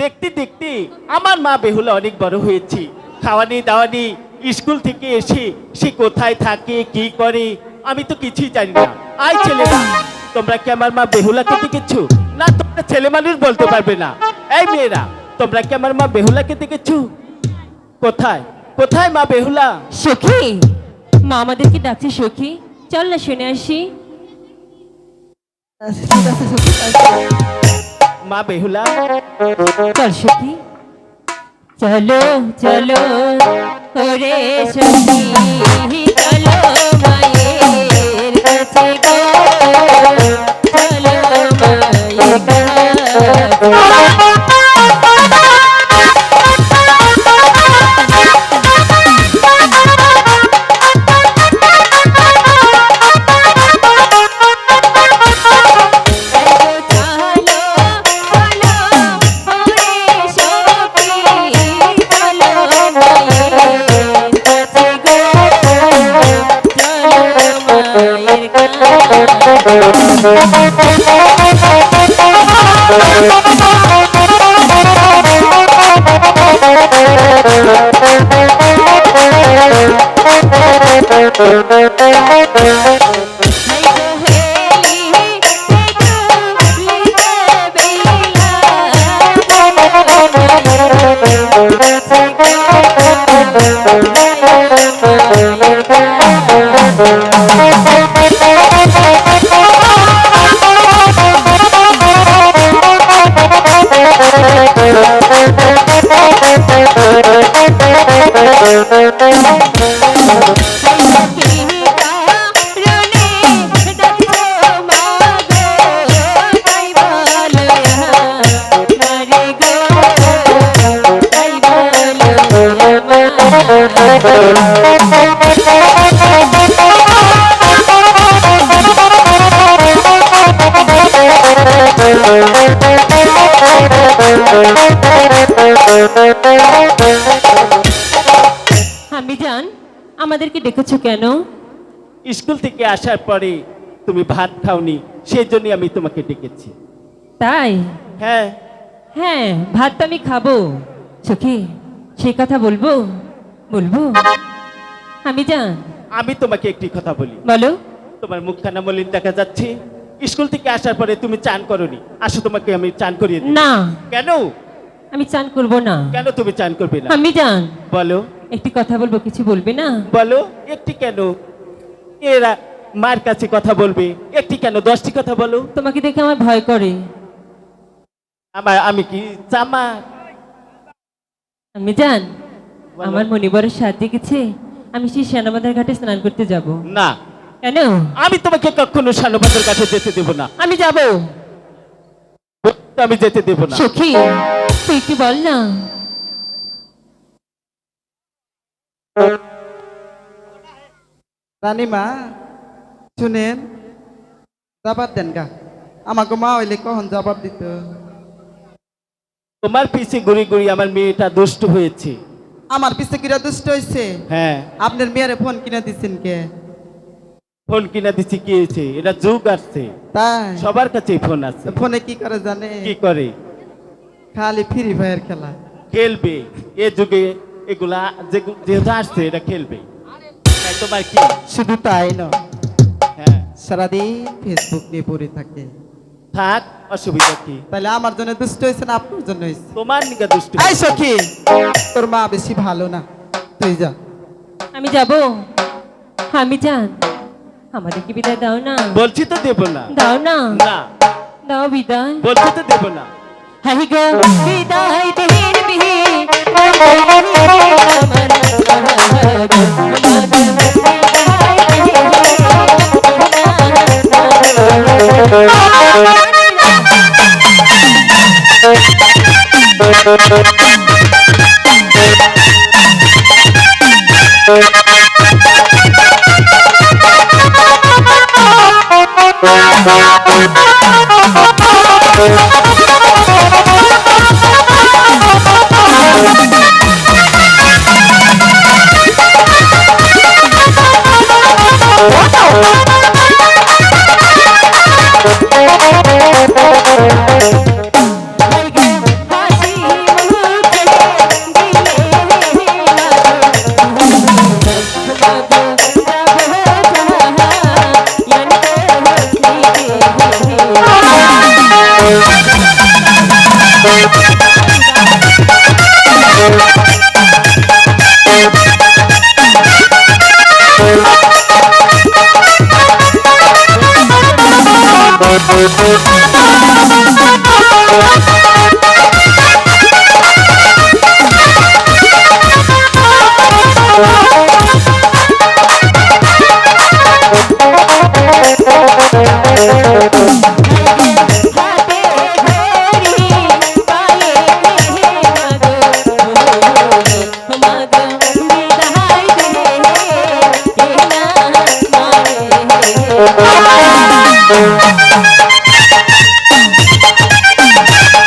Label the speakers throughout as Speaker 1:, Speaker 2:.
Speaker 1: দেখতে দেখতে আমার মা বেহুলা অনেক বড় হয়েছে। খাওয়ানি দাওয়ানি স্কুল থেকে এসে সে কোথায় থাকে কি করে আমি তো কিছুই জানি না। আই ছেলেরা তোমরা কি আমার মা বেহুলাকে দেখেছ? না তোমরা ছেলে মানুষ বলতে পারবে না। এই মেয়েরা তোমরা কি আমার মা বেহুলা বেহুলাকে দেখেছ? কোথায়? কোথায় মা বেহুলা?
Speaker 2: সখী মা আমাদেরকে ডাকছে সখী। চল না শুনে আসি।
Speaker 3: ঠিক আছে সখী।
Speaker 1: মা বেহুলা।
Speaker 2: চল সখী। চলো চলো ওরে সখী। চলো মায়ের কাছে গো। Thank you. ডেকেছো কেন?
Speaker 1: স্কুল থেকে আসার পরে তুমি ভাত খাওনি সেই জন্য আমি তোমাকে ডেকেছি।
Speaker 2: তাই?
Speaker 1: হ্যাঁ।
Speaker 2: হ্যাঁ ভাত তো আমি খাব। সখী সে কথা বলব? বলব? আমি জান
Speaker 1: আমি তোমাকে একটি কথা বলি।
Speaker 2: বলো।
Speaker 1: তোমার মুখখানা মলিন দেখা যাচ্ছে। স্কুল থেকে আসার পরে তুমি চান করনি। আসো তোমাকে আমি চান করিয়ে দিই।
Speaker 2: না।
Speaker 1: কেন?
Speaker 2: আমি চান করব না।
Speaker 1: কেন তুমি চান করবে না?
Speaker 2: আমি জান
Speaker 1: বলো।
Speaker 2: একটি কথা বলব কিছু বলবে না?
Speaker 1: বলো একটি কেন? এরা মার কাছে কথা বলবে একটি কেন? দশটি কথা বলো।
Speaker 2: তোমাকে দেখে আমার ভয় করে।
Speaker 1: আমার আমি কি জামা
Speaker 2: আমি জান আমার মনিবরের সাথে গেছে আমি সেই শ্যানাবাজার ঘাটে স্নান করতে যাব।
Speaker 1: না।
Speaker 2: কেন?
Speaker 1: আমি তোমাকে কখনো শালবাজার কাছে যেতে দেব না।
Speaker 2: আমি যাব।
Speaker 1: আমি যেতে দেব না।
Speaker 2: সখী তুই কি বল না?
Speaker 3: রানীমা শুনেন জবাব দেন গা। আমাকে মা হইলে কখন জবাব দিত?
Speaker 1: তোমার পিছে ঘুরি ঘুরি আমার মেয়েটা দুষ্ট হয়েছে।
Speaker 3: আমার পিছে কিরা দুষ্ট হয়েছে
Speaker 1: হ্যাঁ।
Speaker 3: আপনার মেয়েরে ফোন কিনে দিচ্ছেন কে?
Speaker 1: ফোন কিনা দিছি কি হয়েছে? এটা যুগ আসছে।
Speaker 3: তাই?
Speaker 1: সবার কাছে ফোন আছে।
Speaker 3: ফোনে কি করে জানে?
Speaker 1: কি করে?
Speaker 3: খালি ফ্রি ফায়ার খেলা।
Speaker 1: খেলবে। এ যুগে এগুলা যেহেতু আসছে এটা খেলবে। তাই তোমার কি?
Speaker 3: শুধু তাই নয়
Speaker 1: হ্যাঁ।
Speaker 3: সারাদিন ফেসবুক নিয়ে পড়ে থাকে।
Speaker 1: থাক অসুবিধা কি?
Speaker 3: তাহলে আমার জন্য দুষ্ট হয়েছে না আপনার জন্য হয়েছে?
Speaker 1: তোমার নিকা দুষ্ট
Speaker 3: এই সখী তোর মা বেশি ভালো না। তুই যা।
Speaker 2: আমি যাব? আমি জান আমাদের কি বিদায় দাও না।
Speaker 1: বলছি তো দেব না।
Speaker 2: দাও না।
Speaker 1: না।
Speaker 2: দাও বিদায়।
Speaker 1: বলছি তো দেব না।
Speaker 2: হাই গো বিদায় দিন বিহি আমার hi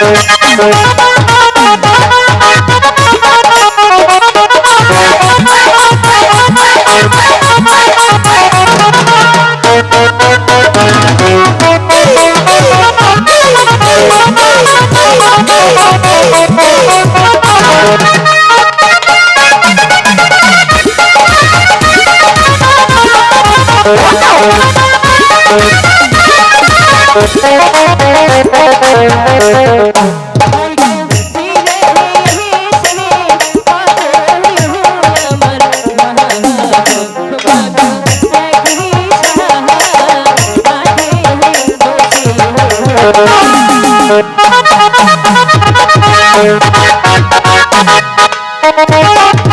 Speaker 2: Thank you. Thank you.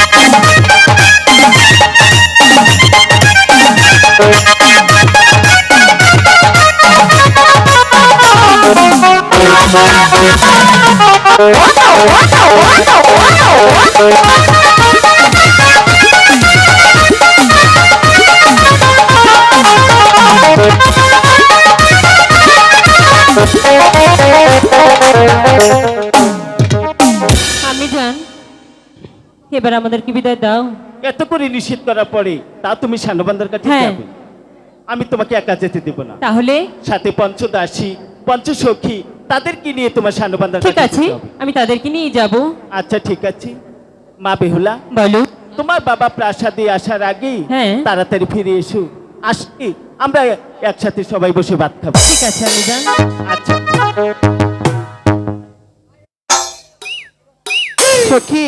Speaker 2: আমি জান এবার আমাদেরকে বিদায় দাও।
Speaker 1: এত করে নিষেধ করার পরে তা তুমি সান্নবান্ধার কাছে
Speaker 2: হ্যাঁ।
Speaker 1: যাবে। আমি তোমাকে একা যেতে দেব না।
Speaker 2: তাহলে?
Speaker 1: সাথে পঞ্চদাসী পঞ্চসখী তাদেরকে নিয়ে তোমার সান্নবান্ধার
Speaker 2: ঠিক আছে। আমি তাদেরকে নিয়ে যাব।
Speaker 1: আচ্ছা ঠিক আছে। মা বেহুলা
Speaker 2: বলো।
Speaker 1: তোমার বাবা প্রাসাদে আসার আগে
Speaker 2: হ্যাঁ।
Speaker 1: তাড়াতাড়ি ফিরে এসো। আসলে আমরা একসাথে সবাই বসে ভাত খাব।
Speaker 2: ঠিক আছে আমি জান
Speaker 1: আচ্ছা।
Speaker 3: সখী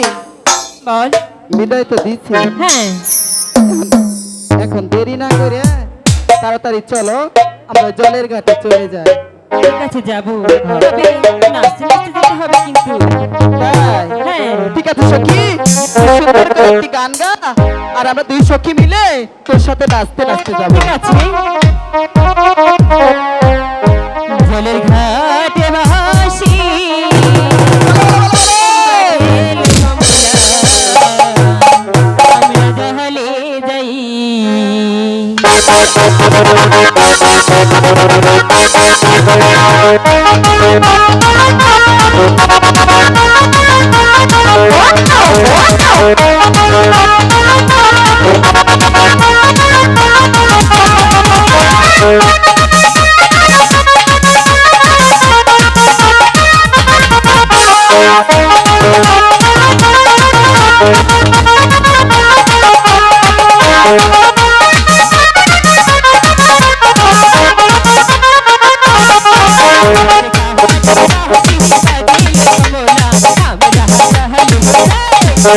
Speaker 2: বল।
Speaker 3: বিদায় তো দিচ্ছি।
Speaker 2: হ্যাঁ।
Speaker 3: এখন দেরি না করে তাড়াতাড়ি চলো আমরা জলের ঘাটে চলে যাই।
Speaker 2: ঠিক আছে যাব। তবে নাচতে নাচতে যেতে হবে কিন্তু। হ্যাঁ।
Speaker 3: ঠিক আছে সখী। সুন্দর করে একটি গান গা আর আমরা দুই সখী মিলে তোর সাথে নাচতে নাচতে যাব।
Speaker 2: ঠিক আছে। Oh,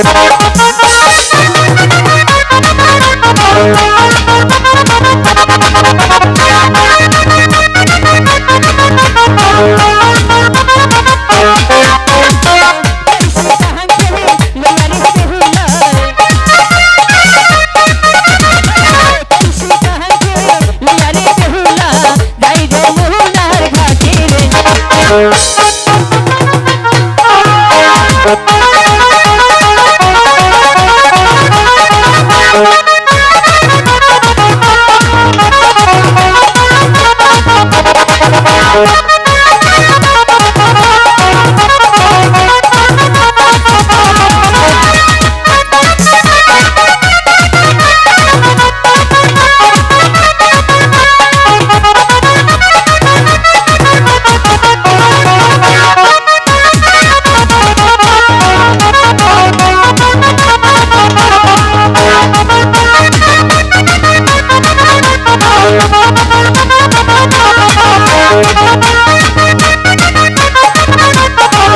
Speaker 2: যাই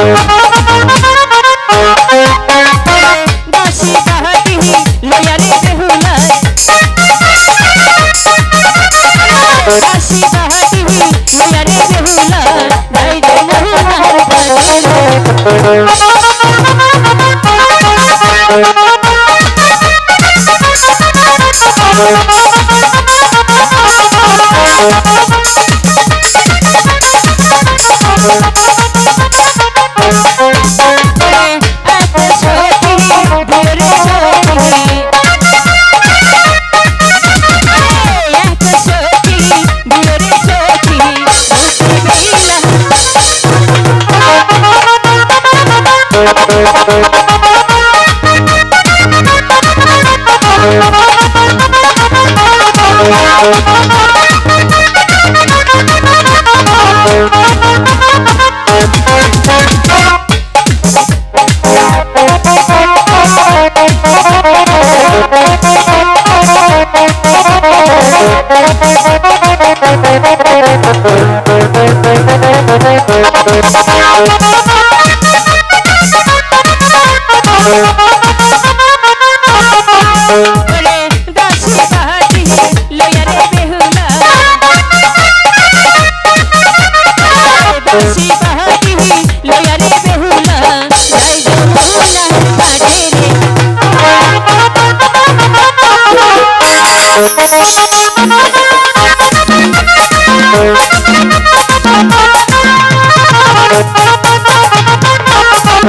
Speaker 2: Thank. ওরে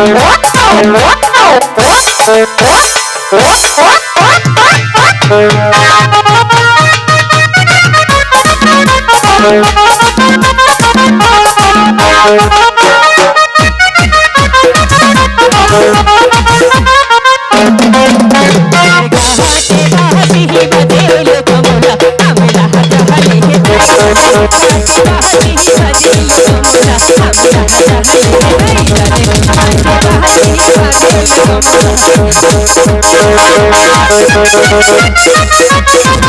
Speaker 2: ঘাটে ハハハハ